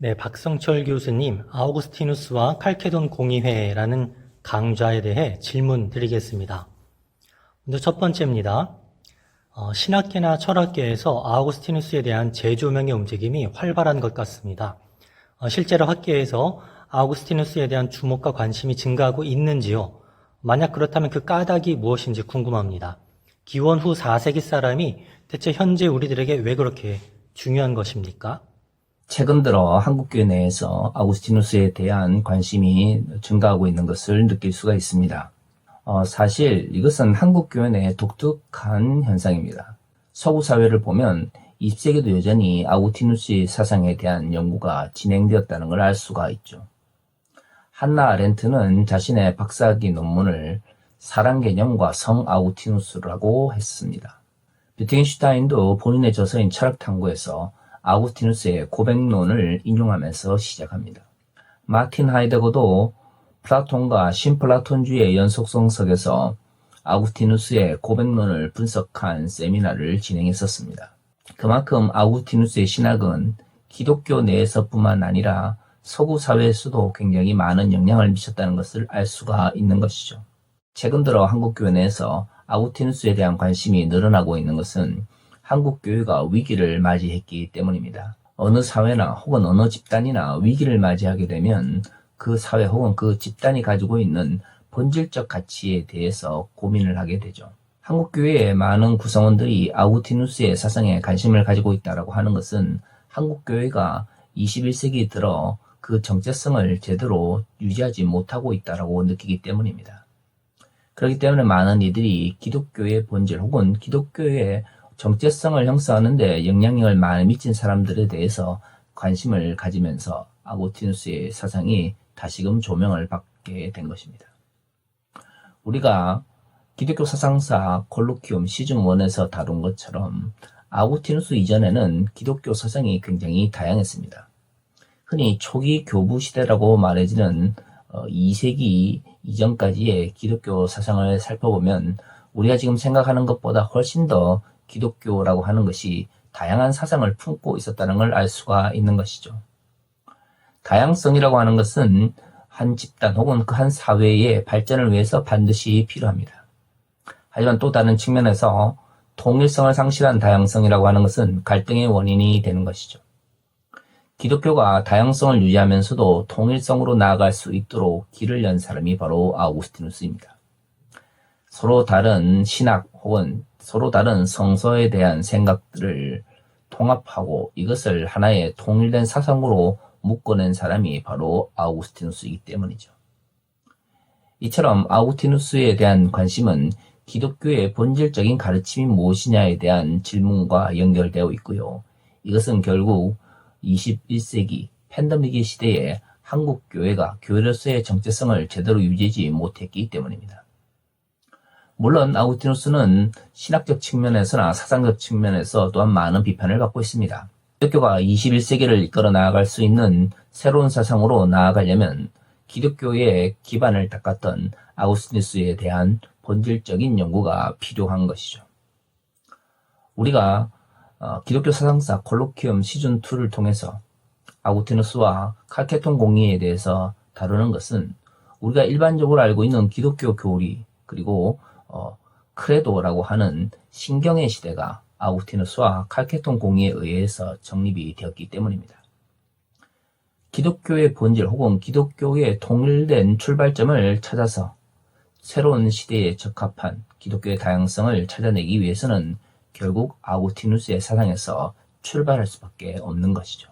네, 박성철 교수님, 아우구스티누스와 칼케돈 공의회라는 강좌에 대해 질문 드리겠습니다. 먼저 첫 번째입니다. 어, 신학계나 철학계에서 아우구스티누스에 대한 재조명의 움직임이 활발한 것 같습니다. 어, 실제로 학계에서 아우구스티누스에 대한 주목과 관심이 증가하고 있는지요? 만약 그렇다면 그 까닭이 무엇인지 궁금합니다. 기원 후 4세기 사람이 대체 현재 우리들에게 왜 그렇게 중요한 것입니까? 최근 들어 한국교회 내에서 아우구스티누스에 대한 관심이 증가하고 있는 것을 느낄 수가 있습니다. 어, 사실 이것은 한국교회 내의 독특한 현상입니다. 서구 사회를 보면 20세기도 여전히 아우구스티누스 사상에 대한 연구가 진행되었다는 걸 알 수가 있죠. 한나 아렌트는 자신의 박사학위 논문을 사랑 개념과 성 아우구스티누스라고 했습니다. 비트겐슈타인도 본인의 저서인 철학 탐구에서 아우구스티누스의 고백론을 인용하면서 시작합니다. 마틴 하이데거도 플라톤과 신플라톤주의 연속성석에서 아우구스티누스의 고백론을 분석한 세미나를 진행했었습니다. 그만큼 아우구스티누스의 신학은 기독교 내에서뿐만 아니라 서구 사회에서도 굉장히 많은 영향을 미쳤다는 것을 알 수가 있는 것이죠. 최근 들어 한국 교회 내에서 아우구스티누스에 대한 관심이 늘어나고 있는 것은 한국 교회가 위기를 맞이했기 때문입니다. 어느 사회나 혹은 어느 집단이나 위기를 맞이하게 되면 그 사회 혹은 그 집단이 가지고 있는 본질적 가치에 대해서 고민을 하게 되죠. 한국 교회의 많은 구성원들이 아우구스티누스의 사상에 관심을 가지고 있다라고 하는 것은 한국 교회가 21세기 들어 그 정체성을 제대로 유지하지 못하고 있다라고 느끼기 때문입니다. 그렇기 때문에 많은 이들이 기독교의 본질 혹은 기독교의 정체성을 형성하는데 영향력을 많이 미친 사람들에 대해서 관심을 가지면서 아고티누스의 사상이 다시금 조명을 받게 된 것입니다. 우리가 기독교 사상사 콜로키움 시즌 1에서 다룬 것처럼 아고티누스 이전에는 기독교 사상이 굉장히 다양했습니다. 흔히 초기 교부 시대라고 말해지는 2세기 이전까지의 기독교 사상을 살펴보면 우리가 지금 생각하는 것보다 훨씬 더 기독교라고 하는 것이 다양한 사상을 품고 있었다는 걸 알 수가 있는 것이죠. 다양성이라고 하는 것은 한 집단 혹은 그 한 사회의 발전을 위해서 반드시 필요합니다. 하지만 또 다른 측면에서 통일성을 상실한 다양성이라고 하는 것은 갈등의 원인이 되는 것이죠. 기독교가 다양성을 유지하면서도 통일성으로 나아갈 수 있도록 길을 연 사람이 바로 아우구스티누스입니다. 서로 다른 신학 혹은 서로 다른 성서에 대한 생각들을 통합하고 이것을 하나의 통일된 사상으로 묶어낸 사람이 바로 아우구스티누스이기 때문이죠. 이처럼 아우구스티누스에 대한 관심은 기독교의 본질적인 가르침이 무엇이냐에 대한 질문과 연결되어 있고요. 이것은 결국 21세기 팬데믹의 시대에 한국 교회가 교회로서의 정체성을 제대로 유지하지 못했기 때문입니다. 물론 아우구스티누스는 신학적 측면에서나 사상적 측면에서 또한 많은 비판을 받고 있습니다. 기독교가 21세기를 이끌어 나아갈 수 있는 새로운 사상으로 나아가려면 기독교의 기반을 닦았던 아우구스티누스에 대한 본질적인 연구가 필요한 것이죠. 우리가 어, 기독교 사상사 콜로키움 시즌2를 통해서 아구티누스와 칼케톤 공의에 대해서 다루는 것은 우리가 일반적으로 알고 있는 기독교 교리 그리고 어, 크레도라고 하는 신경의 시대가 아구티누스와 칼케톤 공의에 의해서 정립이 되었기 때문입니다. 기독교의 본질 혹은 기독교의 통일된 출발점을 찾아서 새로운 시대에 적합한 기독교의 다양성을 찾아내기 위해서는 결국 아우구티누스의 사상에서 출발할 수밖에 없는 것이죠.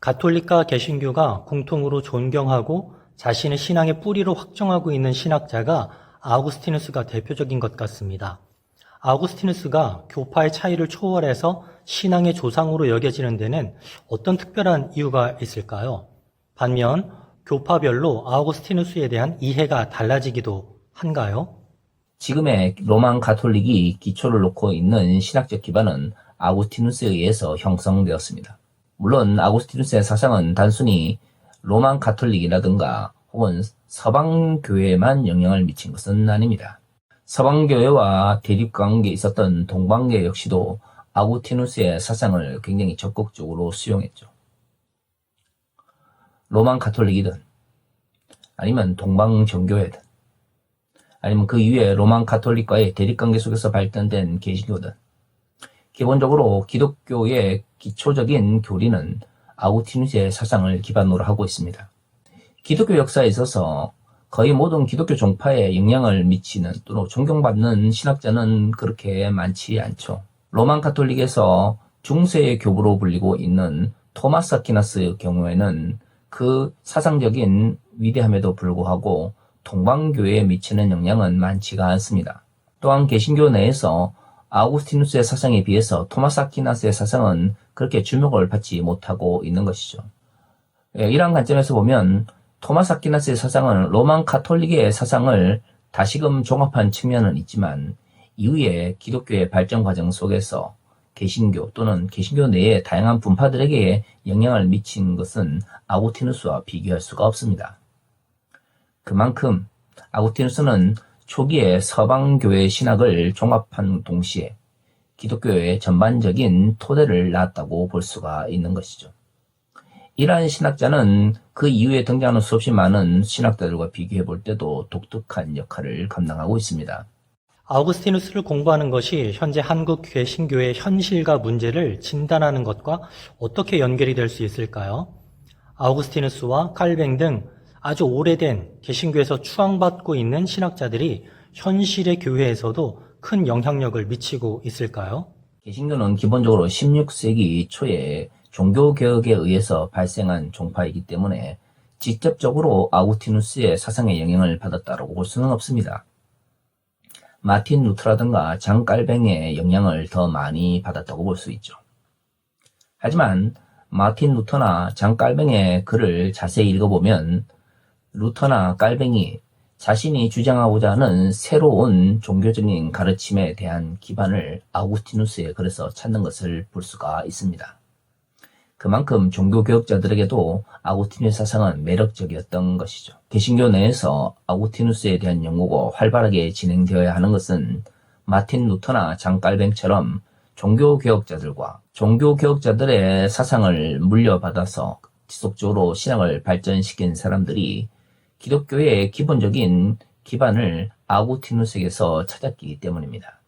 가톨릭과 개신교가 공통으로 존경하고 자신의 신앙의 뿌리로 확정하고 있는 신학자가 아우구스티누스가 대표적인 것 같습니다. 아우구스티누스가 교파의 차이를 초월해서 신앙의 조상으로 여겨지는 데는 어떤 특별한 이유가 있을까요? 반면 교파별로 아우구스티누스에 대한 이해가 달라지기도 한가요? 지금의 로만 가톨릭이 기초를 놓고 있는 신학적 기반은 아구스티누스에 의해서 형성되었습니다. 물론 아구스티누스의 사상은 단순히 로만 가톨릭이라든가 혹은 서방교회에만 영향을 미친 것은 아닙니다. 서방교회와 대립관계에 있었던 동방계 역시도 아구티누스의 사상을 굉장히 적극적으로 수용했죠. 로만 가톨릭이든 아니면 동방 정교회든 아니면 그 이후에 로만 가톨릭과의 대립관계 속에서 발전된 개신교든 기본적으로 기독교의 기초적인 교리는 아우티누스의 사상을 기반으로 하고 있습니다. 기독교 역사에 있어서 거의 모든 기독교 종파에 영향을 미치는 또는 존경받는 신학자는 그렇게 많지 않죠. 로만 카톨릭에서 중세의 교부로 불리고 있는 토마스 아퀴나스의 경우에는 그 사상적인 위대함에도 불구하고 동방교회에 미치는 영향은 많지가 않습니다. 또한 개신교 내에서 아우구스티누스의 사상에 비해서 토마스 아퀴나스의 사상은 그렇게 주목을 받지 못하고 있는 것이죠. 예, 이러한 관점에서 보면 토마스 아퀴나스의 사상은 로만 카톨릭의 사상을 다시금 종합한 측면은 있지만 이후에 기독교의 발전 과정 속에서 개신교 또는 개신교 내의 다양한 분파들에게 영향을 미친 것은 아구티누스와 비교할 수가 없습니다. 그만큼 아구티누스는 초기에 서방교회 신학을 종합한 동시에 기독교의 전반적인 토대를 낳았다고 볼 수가 있는 것이죠. 이러한 신학자는 그 이후에 등장하는 수없이 많은 신학자들과 비교해 볼 때도 독특한 역할을 감당하고 있습니다. 아우구스티누스를 공부하는 것이 현재 한국 개신교의 현실과 문제를 진단하는 것과 어떻게 연결이 될 수 있을까요? 아우구스티누스와 칼뱅 등 아주 오래된 개신교에서 추앙받고 있는 신학자들이 현실의 교회에서도 큰 영향력을 미치고 있을까요? 개신교는 기본적으로 16세기 초에 종교개혁에 의해서 발생한 종파이기 때문에 직접적으로 아우티누스의 사상에 영향을 받았다고 볼 수는 없습니다. 마틴 루트라든가 장 깔뱅의 영향을 더 많이 받았다고 볼 수 있죠. 하지만 마틴 루터나 장 깔뱅의 글을 자세히 읽어보면 루터나 깔뱅이 자신이 주장하고자 하는 새로운 종교적인 가르침에 대한 기반을 아우구스티누스의 글에서 찾는 것을 볼 수가 있습니다. 그만큼 종교 개혁자들에게도 아구티누스 사상은 매력적이었던 것이죠. 개신교 내에서 아구티누스에 대한 연구가 활발하게 진행되어야 하는 것은 마틴 루터나 장 깔뱅처럼 종교 개혁자들과 종교 개혁자들의 사상을 물려받아서 지속적으로 신앙을 발전시킨 사람들이 기독교의 기본적인 기반을 아구티누스에게서 찾았기 때문입니다.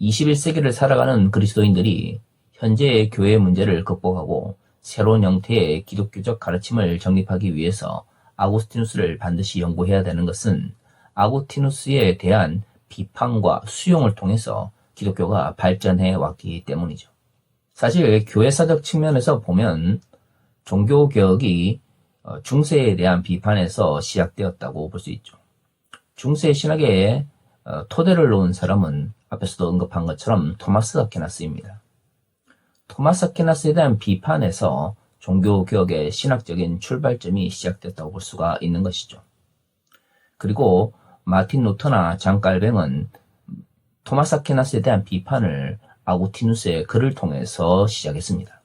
21세기를 살아가는 그리스도인들이 현재의 교회 문제를 극복하고 새로운 형태의 기독교적 가르침을 정립하기 위해서 아구스티누스를 반드시 연구해야 되는 것은 아구티누스에 대한 비판과 수용을 통해서 기독교가 발전해 왔기 때문이죠. 사실 교회사적 측면에서 보면 종교개혁이 어, 중세에 대한 비판에서 시작되었다고 볼 수 있죠. 중세 신학의 어, 토대를 놓은 사람은 앞에서도 언급한 것처럼 토마스 아퀴나스입니다. 토마스 아퀴나스에 대한 비판에서 종교개혁의 신학적인 출발점이 시작됐다고 볼 수가 있는 것이죠. 그리고 마틴 루터나 장 깔뱅은 토마스 아퀴나스에 대한 비판을 아구티누스의 글을 통해서 시작했습니다.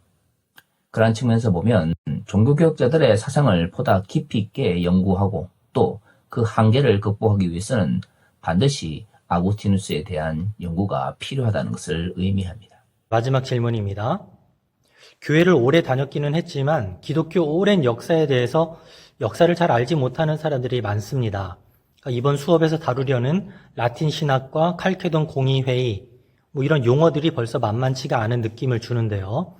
그러한 측면에서 보면 종교개혁자들의 사상을 보다 깊이 있게 연구하고 또 그 한계를 극복하기 위해서는 반드시 아구티누스에 대한 연구가 필요하다는 것을 의미합니다. 마지막 질문입니다. 교회를 오래 다녔기는 했지만 기독교 오랜 역사에 대해서 역사를 잘 알지 못하는 사람들이 많습니다. 그러니까 이번 수업에서 다루려는 라틴 신학과 칼케돈 공의회의 뭐 이런 용어들이 벌써 만만치가 않은 느낌을 주는데요.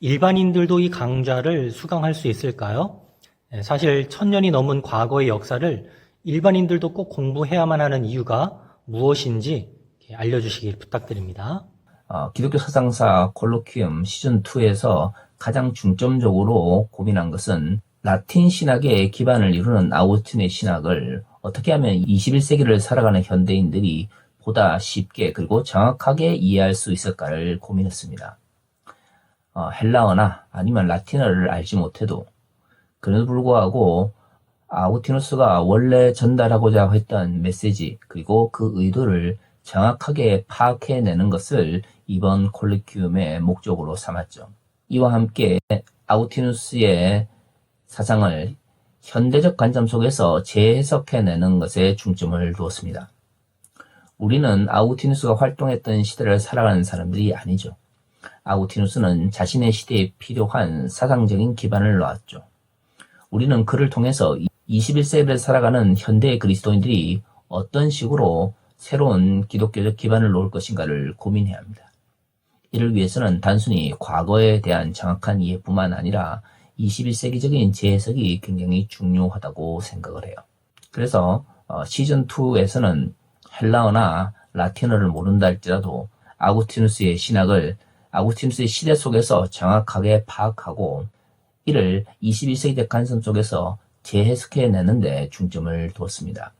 일반인들도 이 강좌를 수강할 수 있을까요? 네, 사실 천년이 넘은 과거의 역사를 일반인들도 꼭 공부해야만 하는 이유가 무엇인지 알려주시길 부탁드립니다. 어, 기독교 사상사 콜로퀴움 시즌2에서 가장 중점적으로 고민한 것은 라틴 신학의 기반을 이루는 아우틴의 신학을 어떻게 하면 21세기를 살아가는 현대인들이 보다 쉽게 그리고 정확하게 이해할 수 있을까를 고민했습니다. 어, 헬라어나 아니면 라틴어를 알지 못해도 그래도 불구하고 아우티누스가 원래 전달하고자 했던 메시지 그리고 그 의도를 정확하게 파악해내는 것을 이번 콜리큐움의 목적으로 삼았죠. 이와 함께 아우티누스의 사상을 현대적 관점 속에서 재해석해내는 것에 중점을 두었습니다. 우리는 아우티누스가 활동했던 시대를 살아가는 사람들이 아니죠. 아우티누스는 자신의 시대에 필요한 사상적인 기반을 놓았죠. 우리는 그를 통해서 21세기를 살아가는 현대 그리스도인들이 어떤 식으로 새로운 기독교적 기반을 놓을 것인가를 고민해야 합니다. 이를 위해서는 단순히 과거에 대한 정확한 이해뿐만 아니라 21세기적인 재해석이 굉장히 중요하다고 생각을 해요. 그래서 어, 시즌 2에서는 헬라어나 라틴어를 모른다 할지라도 아구스티누스의 신학을 아구스티누스의 시대 속에서 정확하게 파악하고 이를 21세기적 관점 속에서 재해석해 내는 데 중점을 두었습니다.